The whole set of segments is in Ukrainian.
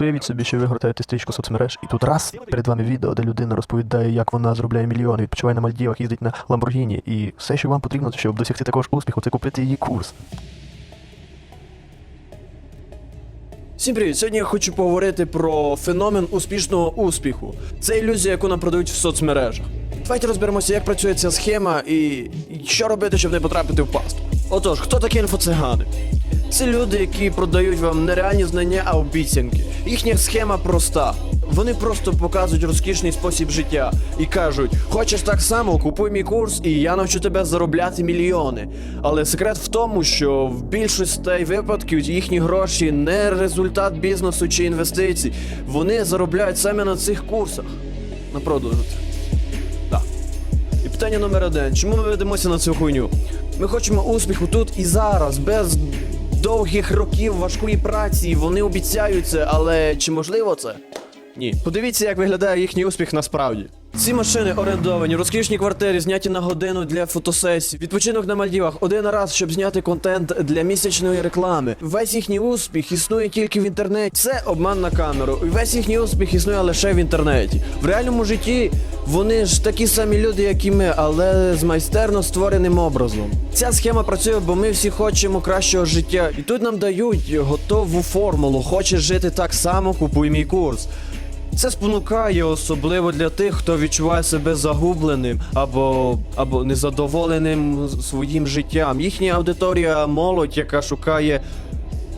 Уявіть собі, що ви гортаєте стрічку соцмереж, і тут раз перед вами відео, де людина розповідає, як вона заробляє мільйони, відпочиває на Мальдівах, їздить на Ламборгіні, і все, що вам потрібно, щоб досягти такого ж успіху, це купити її курс. Всім привіт! Сьогодні я хочу поговорити про феномен успішного успіху. Це ілюзія, яку нам продають в соцмережах. Давайте розберемося, як працює ця схема і що робити, щоб не потрапити в пастку. Отож, хто такі інфоцигани? Це люди, які продають вам не реальні знання, а обіцянки. Їхня схема проста. Вони просто показують розкішний спосіб життя і кажуть: хочеш так само, купуй мій курс, і я навчу тебе заробляти мільйони. Але секрет в тому, що в більшості випадків їхні гроші не результат бізнесу чи інвестицій. Вони заробляють саме на цих курсах. На продажу. І питання номер один: чому ми ведемося на цю хуйню? Ми хочемо успіху тут і зараз, без довгих років важкої праці. Вони обіцяють це, але чи можливо це? Ні. Подивіться, як виглядає їхній успіх насправді. Ці машини орендовані, розкішні квартири, зняті на годину для фотосесій, відпочинок на Мальдівах один раз, щоб зняти контент для місячної реклами. Весь їхній успіх існує тільки в інтернеті. Це обман на камеру. І весь їхній успіх існує лише в інтернеті. В реальному житті вони ж такі самі люди, як і ми, але з майстерно створеним образом. Ця схема працює, бо ми всі хочемо кращого життя. І тут нам дають готову формулу. Хочеш жити так само, купуй мій курс. Це спонукає особливо для тих, хто відчуває себе загубленим або, або незадоволеним своїм життям. Їхня аудиторія молодь, яка шукає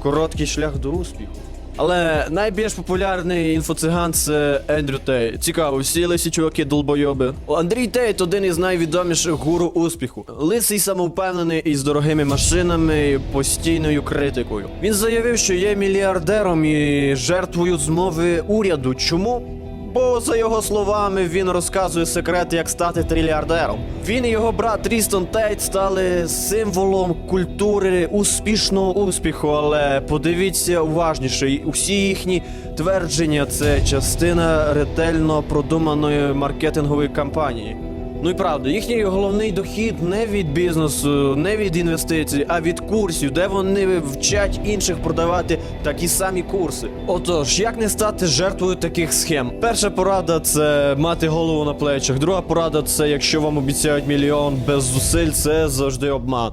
короткий шлях до успіху. Але найбільш популярний інфоциган це Ендрю Тей. Цікаво, всі лисі чуваки долбойоби. Андрій Тейт один із найвідоміших гуру успіху. Лисий самовпевнений із дорогими машинами і постійною критикою. Він заявив, що є мільярдером і жертвою змови уряду. Чому? Бо за його словами він розказує секрет, як стати трильярдером. Він і його брат Трістон Тейт стали символом культури успішного успіху. Але подивіться уважніше, усі їхні твердження це частина ретельно продуманої маркетингової кампанії. Ну і правда, їхній головний дохід не від бізнесу, не від інвестицій, а від курсів, де вони вчать інших продавати такі самі курси. Отож, як не стати жертвою таких схем? Перша порада це мати голову на плечах. Друга порада це якщо вам обіцяють мільйон без зусиль, це завжди обман.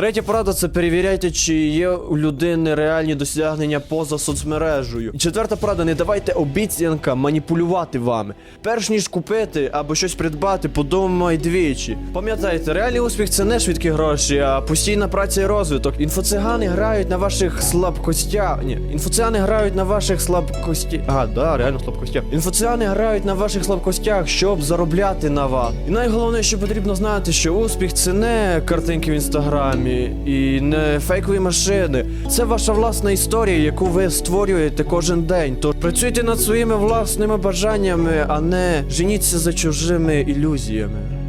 Третя порада це перевіряйте, чи є у людини реальні досягнення поза соцмережею. Четверта порада не давайте обіцянкам маніпулювати вами. Перш ніж купити або щось придбати, подумай двічі. Пам'ятайте, реальний успіх це не швидкі гроші, а постійна праця і розвиток. Інфоцигани грають на ваших слабкостях. Ні, інфоцигани грають на ваших слабкостях. А, да, реально слабкостях. Інфоцигани грають на ваших слабкостях, щоб заробляти на вас. І найголовніше, що потрібно знати, що успіх це не картинки в інстаграмі і не фейкові машини. Це ваша власна історія, яку ви створюєте кожен день. Тож працюйте над своїми власними бажаннями, а не женіться за чужими ілюзіями.